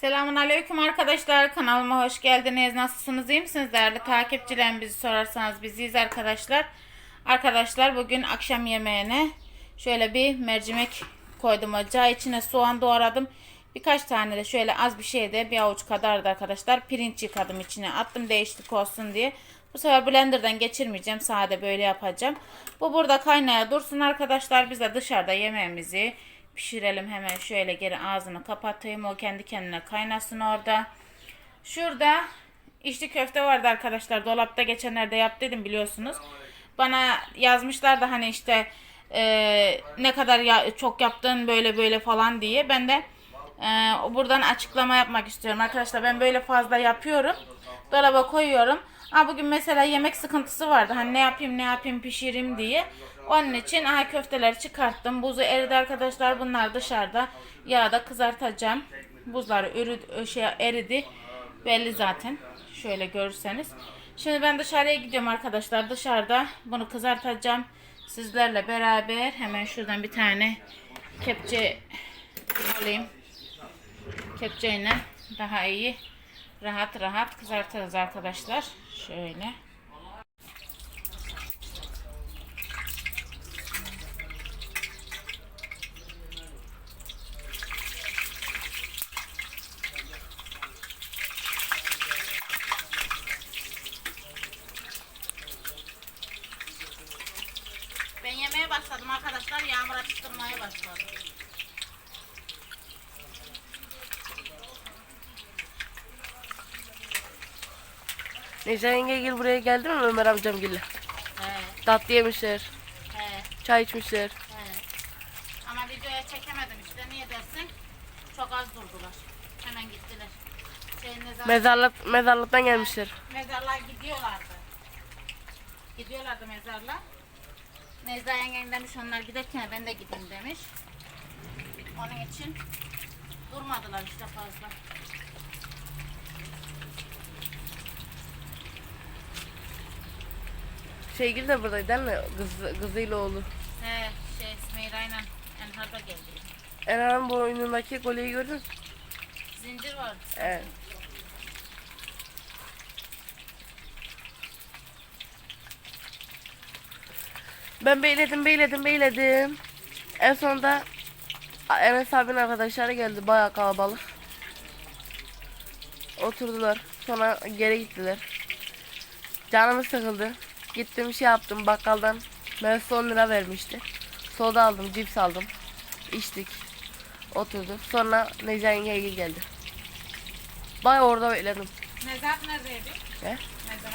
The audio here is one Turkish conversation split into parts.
Selamun Aleyküm arkadaşlar. Kanalıma hoş geldiniz. Nasılsınız? iyi misiniz? Değerli takipçilerim bizi sorarsanız biziyiz arkadaşlar. Arkadaşlar bugün akşam yemeğine şöyle bir mercimek koydum ocağa. İçine soğan doğradım. Birkaç tane de şöyle az bir şey de bir avuç kadar da arkadaşlar pirinç yıkadım içine. Attım değişiklik olsun diye. Bu sefer blenderdan geçirmeyeceğim. Sade böyle yapacağım. Bu burada kaynaya dursun arkadaşlar. Biz de dışarıda yemeğimizi pişirelim. Hemen şöyle geri ağzını kapatayım. O kendi kendine kaynasın orada. Şurada içli köfte vardı arkadaşlar. Dolapta geçenlerde yap dedim biliyorsunuz. Bana yazmışlar da hani işte e, ne kadar ya, çok yaptın böyle böyle falan diye. Ben de e, buradan açıklama yapmak istiyorum. Arkadaşlar ben böyle fazla yapıyorum. Dolaba koyuyorum. Ha bugün mesela yemek sıkıntısı vardı. Hani ne yapayım ne yapayım pişireyim diye. Onun için aha köfteleri çıkarttım. Buzu eridi arkadaşlar. Bunlar dışarıda yağda kızartacağım. Buzları ürü, şey eridi. Belli zaten. Şöyle görürseniz. Şimdi ben dışarıya gidiyorum arkadaşlar. Dışarıda bunu kızartacağım. Sizlerle beraber hemen şuradan bir tane kepçe alayım. Kepçeyle daha iyi rahat rahat kızartırız arkadaşlar. Şöyle. Ben yemeye başladım arkadaşlar. Yağmur atıştırmaya başladım. Necla yenge gel buraya geldi mi Ömer amcam gel. He, Tatlı yemişler, he, çay içmişler. he. Ama videoya çekemedim işte. Niye dersin? Çok az durdular. Hemen gittiler. Şey, mezar, Mezarlık, mezarlıktan gelmişler. mezarlığa gidiyorlardı. Gidiyorlardı mezarlığa. Nezla yengen demiş onlar giderken ben de gideyim demiş. Onun için durmadılar işte fazla. Şeygil de buradaydı değil mi? Kız, kızıyla oğlu. He şey Smeyra'yla Enhar da geldi. Enar'ın boynundaki kolyeyi gördün mü? Zincir vardı. Evet. Ben beyledim, beyledim, beyledim. En sonunda Enes abinin arkadaşları geldi. Bayağı kalabalık. Oturdular. Sonra geri gittiler. Canımı sıkıldı. Gittim şey yaptım bakkaldan. Ben son lira vermişti. Soda aldım, cips aldım. İçtik. Oturduk. Sonra Necla yenge geldi. Bayağı orada bekledim. Mezar neredeydi? Ne? Mezar.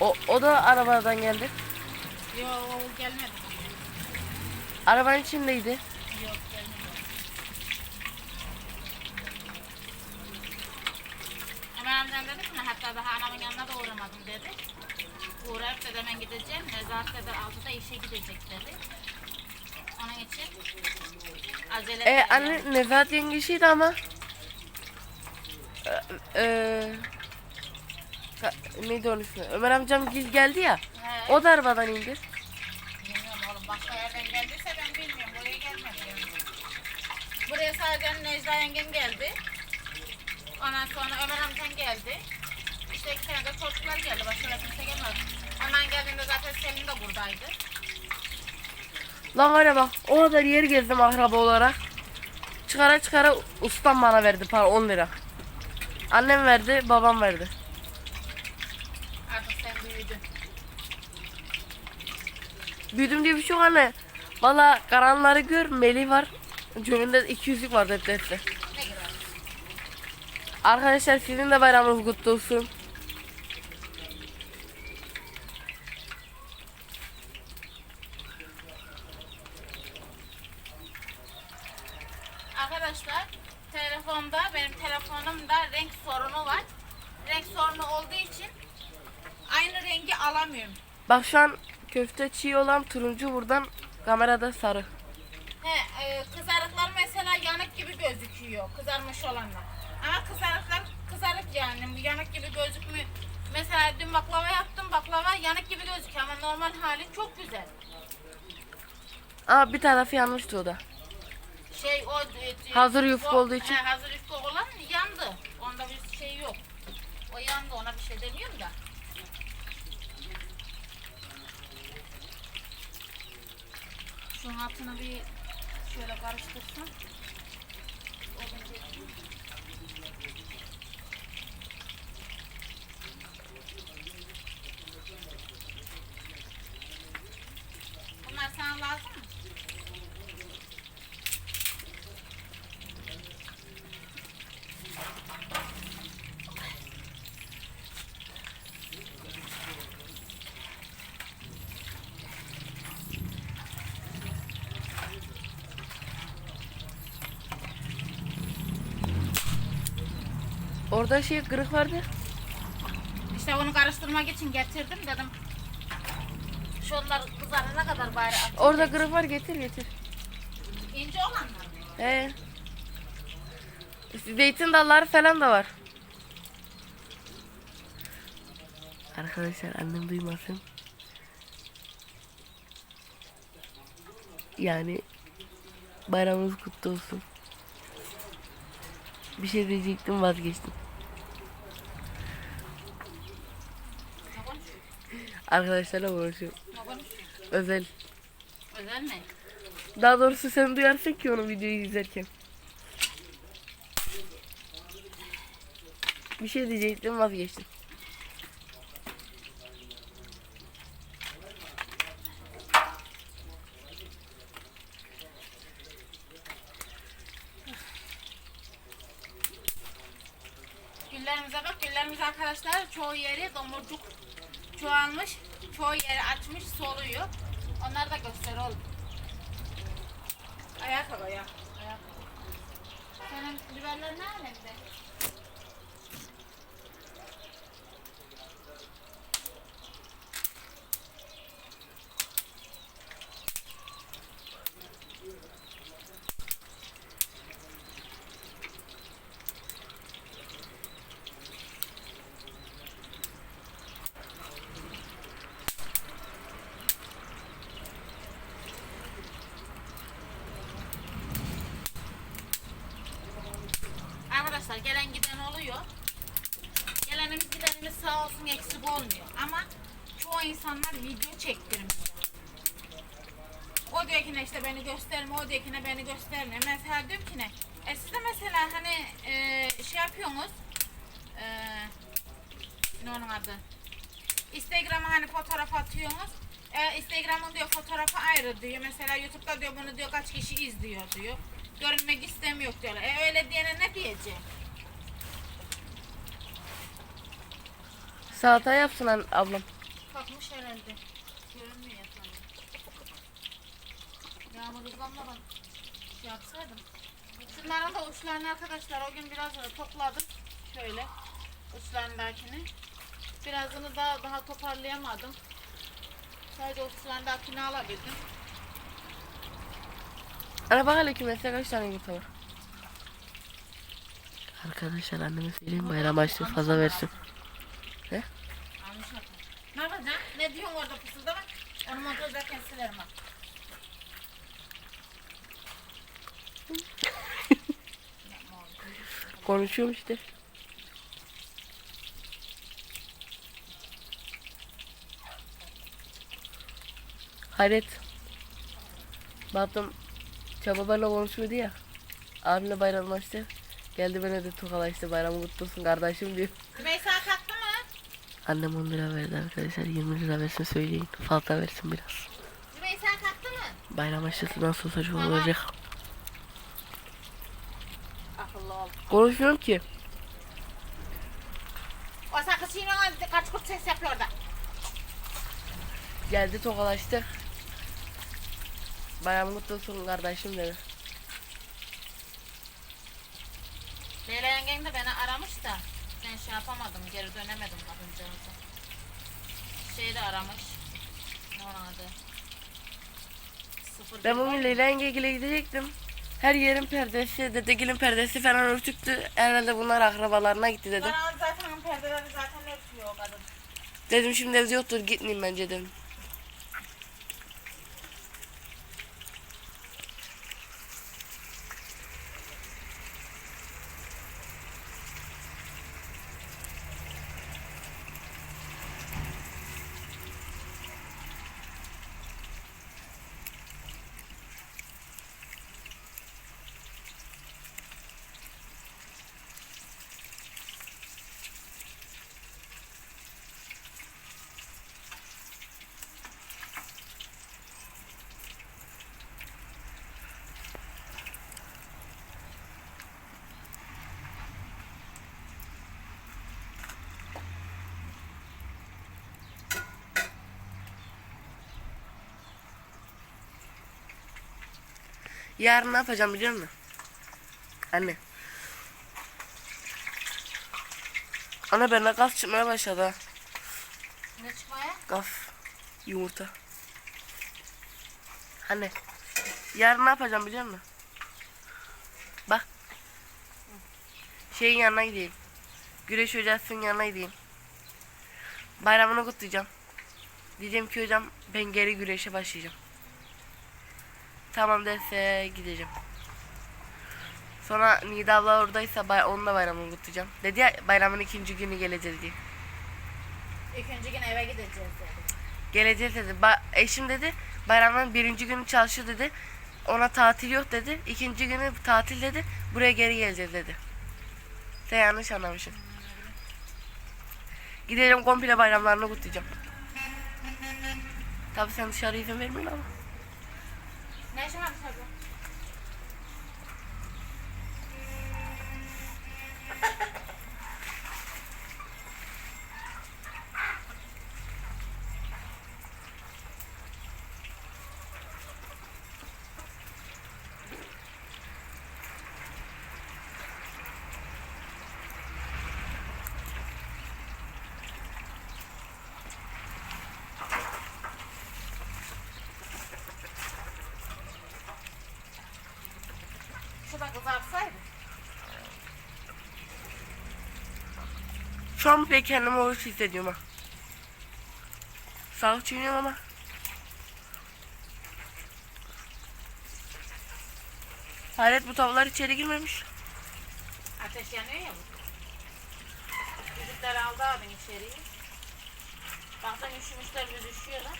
O, o da arabadan geldi. Yok o gelmedi. Arabanın içindeydi. Yok gelmedi. Ömer amcam dedi ki hatta daha anamın yanına da uğramadım dedi. Uğrayıp da hemen gideceğim. Nezahat dedi altıda işe gidecek dedi. Onun için acele E anne Nezahat yengesiydi ama. E, e, neydi onun ismi? Ömer amcam gil geldi ya. He. O da arabadan indi. Bilmiyorum oğlum başka yerden geldiyse ben bilmiyorum. Buraya gelmedi. yani. Buraya sadece Necla yengem geldi. Ondan sonra Ömer amcan geldi. İşte iki tane de çocuklar geldi. Başka da kimse gelmedi. Ondan geldiğinde zaten Selim de buradaydı. Lan var ya bak o kadar yer gezdim akraba olarak. Çıkara çıkara ustam bana verdi para 10 lira. Annem verdi babam verdi. Artık sen büyüdün. Büyüdüm diye bir şey yok anne. Valla karanları gör Melih var. Cebinde 200'lük var gibi? Arkadaşlar sizin de bayramınız kutlu olsun. Bak şu an köfte çiğ olan turuncu buradan kamerada sarı. He, e, kızarıklar mesela yanık gibi gözüküyor kızarmış olanlar. Ama kızarıklar kızarık yani yanık gibi gözükmüyor. Mesela dün baklava yaptım baklava yanık gibi gözüküyor ama normal hali çok güzel. Ama bir tarafı yanmıştı o da. Şey o e, Hazır yufka o- olduğu için. He, hazır yufka olan O yandı ona bir şey demiyorum da. Altını bir şöyle karıştırsam. Olacak. Bunlar sana lazım mı? Orada şey kırık vardı. İşte onu karıştırmak için getirdim dedim. Şunlar kızarana kadar bari atayım. Orada kırık var getir getir. İnce olanlar mı? He. Zeytin dalları falan da var. Arkadaşlar annem duymasın. Yani bayramımız kutlu olsun. Bir şey diyecektim vazgeçtim. Ne konuşuyor? Arkadaşlarla konuşuyor? Özel. Özel mi? Daha doğrusu sen duyarsın ki onu videoyu izlerken. Bir şey diyecektim vazgeçtim. Güllerimize bak. Güllerimiz arkadaşlar çoğu yeri domurcuk çoğalmış. Çoğu yeri açmış soluyor. Onları da göster oğlum. Ayağa. Ayağa kalk. Senin biberler ne Arkadaşlar gelen giden oluyor. Gelenimiz gidenimiz sağ olsun eksik olmuyor. Ama çoğu insanlar video çektirmiyor. O diyor ki ne işte beni gösterme, o diyor ki ne beni gösterme. Mesela diyorum ki ne? E siz de mesela hani e, şey yapıyorsunuz. E, ne onun adı? Instagram'a hani fotoğraf atıyorsunuz. E, Instagram'ın diyor fotoğrafı ayrı diyor. Mesela YouTube'da diyor bunu diyor kaç kişi izliyor diyor. Görünmek istemiyor diyorlar. E öyle diyene ne diyeceğim? Salata yapsın ablam. Kalkmış herhalde. Görünmüyor yatağında. Yağmur hızlanmadan şey yapsaydım. Şunların da uçlarını arkadaşlar o gün biraz topladım. Şöyle uçlarındakini. Birazını daha daha toparlayamadım. Sadece uçlarındakini alabildim. Ana bak hele kümeste kaç tane yumurta var. Arkadaşlar anneme söyleyeyim bayram açtı fazla versin. Ne? Atın. Ne diyorsun orada fısıldama? Onu montajlarken silerim bak. Konuşuyorum işte. Hayret. Baktım Çababayla konuşuyordu ya. Abimle bayramlaştı. Geldi bana de tokalaştı bayramı kutlu olsun kardeşim diyor. Rümeysa? Annem 10 lira verdi arkadaşlar 20 lira versin söyleyin. Fazla versin biraz. Rümeysa kalktı mı? Bayram aşısı nasıl çok Tamam. olacak. Akıllı ol. Konuşmuyorum ki. O sakız yine kaç kurt ses yapıyor da. Geldi tokalaştı. Bayram kutlu olsun kardeşim dedi. Leyla yengen de beni aramış da ben şey yapamadım geri dönemedim kadıncağıza. Şey de aramış. Ne onun adı? Sıfır Ben bugün. Leyla yengegile gidecektim. Her yerin perdesi, dedegilin perdesi falan örtüktü. Herhalde bunlar akrabalarına gitti dedim. Bana zaten perdeleri zaten örtüyor o kadın. Dedim şimdi evde yoktur gitmeyeyim bence dedim. Yarın ne yapacağım biliyor musun? Anne. Ana bende gaz çıkmaya başladı. Ne çıkmaya? Gaz. Yumurta. Anne. Yarın ne yapacağım biliyor musun? Bak. Şeyin yanına gideyim. Güreş hocasının yanına gideyim. Bayramını kutlayacağım. Diyeceğim ki hocam ben geri güreşe başlayacağım. Tamam derse gideceğim. Sonra Nida abla oradaysa bay onunla bayramını kutlayacağım. Dedi ya bayramın ikinci günü geleceğiz diye. İkinci gün eve gideceğiz dedi. Geleceğiz dedi. Ba- eşim dedi bayramın birinci günü çalışıyor dedi. Ona tatil yok dedi. İkinci günü tatil dedi. Buraya geri geleceğiz dedi. Sen yanlış anlamışsın. Gidelim komple bayramlarını kutlayacağım. Tabii sen dışarı izin vermiyorsun ama. Ne işin var Şurada kızartsaydı. Şu an pek kendimi hoş hissediyorum ha. Sağlık çiğniyorum ama. Hayret bu tavuklar içeri girmemiş. Ateş yanıyor ya bu. Çocuklar aldı abin içeriye. Baktım üşümüşler büzüşüyorlar.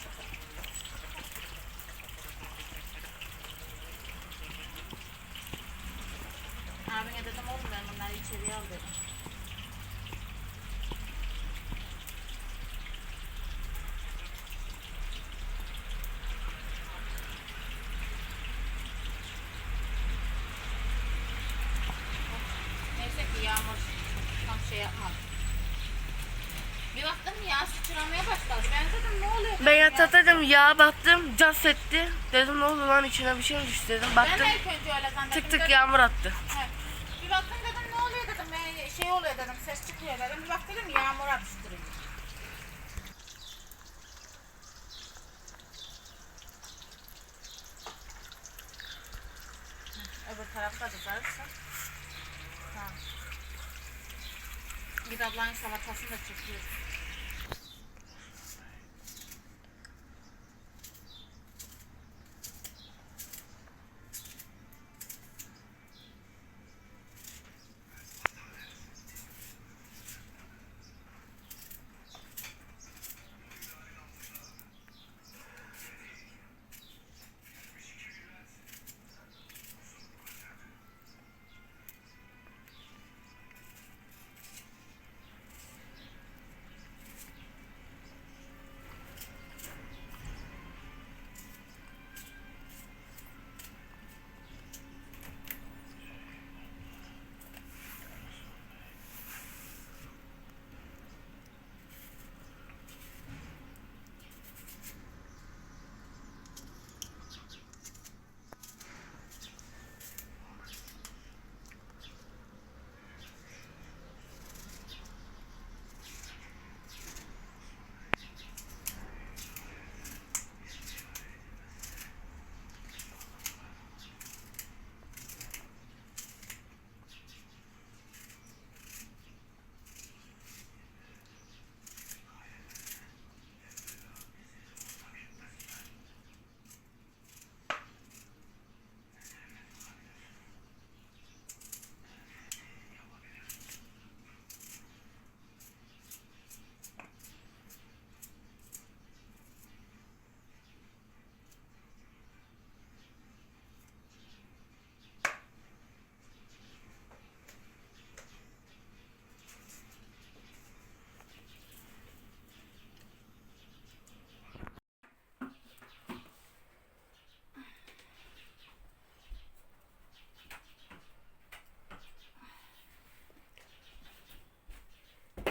Abine dedim ben bunları içeriye al dedim. Neyse ki yağmur tam şey yapmadı. Bir baktım yağ sıçramaya başladı. Ben dedim ne oluyor? Ben dedim ya. baktım cas etti. Dedim ne oldu lan içine bir şey mi düştü dedim. Ben Baktım de ilk önce öyle zannettim. tık tık Dedim, yağmur attı. he. Bir baktım dedim ne oluyor dedim. Oluyor dedim. Ses çıkıyor dedim. Bir bak dedim yağmur atıştırıyor. Hı, Öbür tarafta da sarırsa. Tamam. Bir ablanın salatasını da çekiyoruz.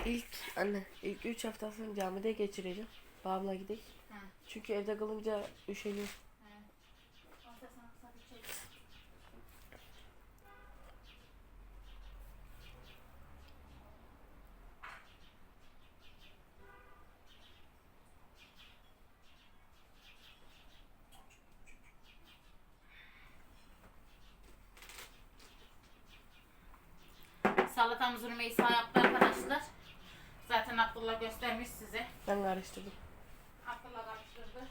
ilk anne ilk 3 haftasını camide geçirelim. Babamla gidelim. He. Çünkü evde kalınca üşeniyor. Salatamızı Rümeysa yaptı arkadaşlar. Zaten Abdullah göstermiş size. Ben karıştırdım. Abdullah karıştırdı.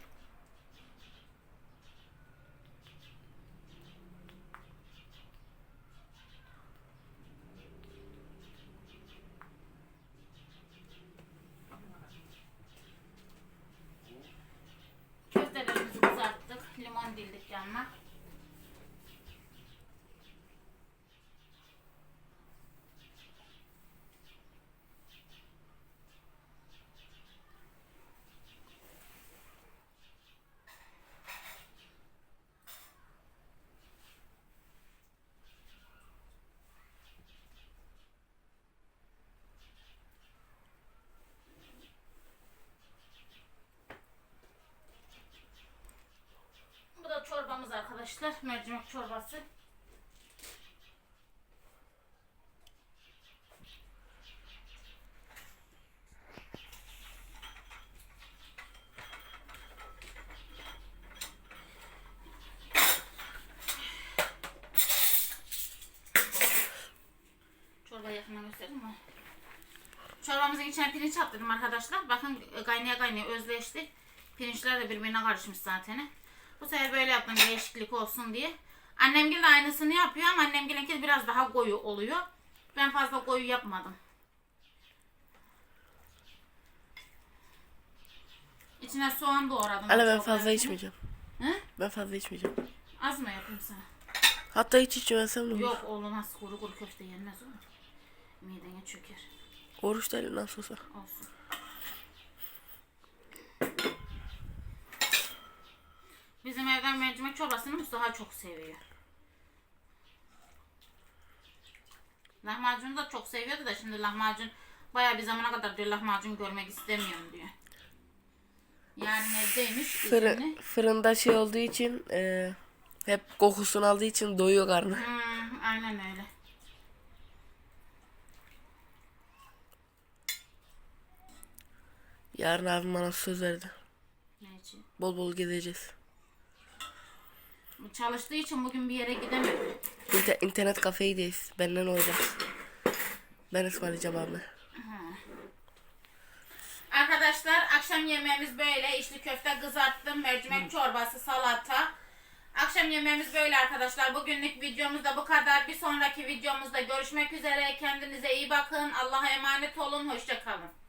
Arkadaşlar. Mercimek çorbası. Çorba yakından göstereyim mi? Çorbamızın içine pirinç attırdım arkadaşlar. Bakın kaynaya kaynaya özleşti. Pirinçler de birbirine karışmış zaten. Bu sefer böyle yaptım değişiklik olsun diye. Annemgil de aynısını yapıyor ama annemgilinki biraz daha koyu oluyor. Ben fazla koyu yapmadım. İçine soğan doğradım. Anne ben fazla içmeyeceğim. He? Ben fazla içmeyeceğim. Az mı yapayım sana? Hatta hiç içmesem de olur. Yok olmaz. Kuru kuru köfte yenmez oğlum. Midene çöker. Oruç değil nasıl olsa. Olsun. Bizim evden mercimek çorbasını Mustafa çok seviyor. Lahmacunu da çok seviyordu da şimdi lahmacun bayağı bir zamana kadar diyor lahmacun görmek istemiyorum diyor. Yani nezdeymiş Fırı, üzümlü. fırında şey olduğu için e, hep kokusunu aldığı için doyuyor karnı. Hmm, aynen öyle. Yarın abim bana söz verdi. Ne için? Bol bol gezeceğiz. Çalıştığı için bugün bir yere gidemedi. İnter- internet kafeye gideyiz. Benden olacağız. Ben ısmarlayacağım abime. Arkadaşlar akşam yemeğimiz böyle. İçli köfte kızarttım, mercimek çorbası, salata. Akşam yemeğimiz böyle arkadaşlar. Bugünlük videomuz da bu kadar. Bir sonraki videomuzda görüşmek üzere. Kendinize iyi bakın. Allah'a emanet olun. Hoşça kalın.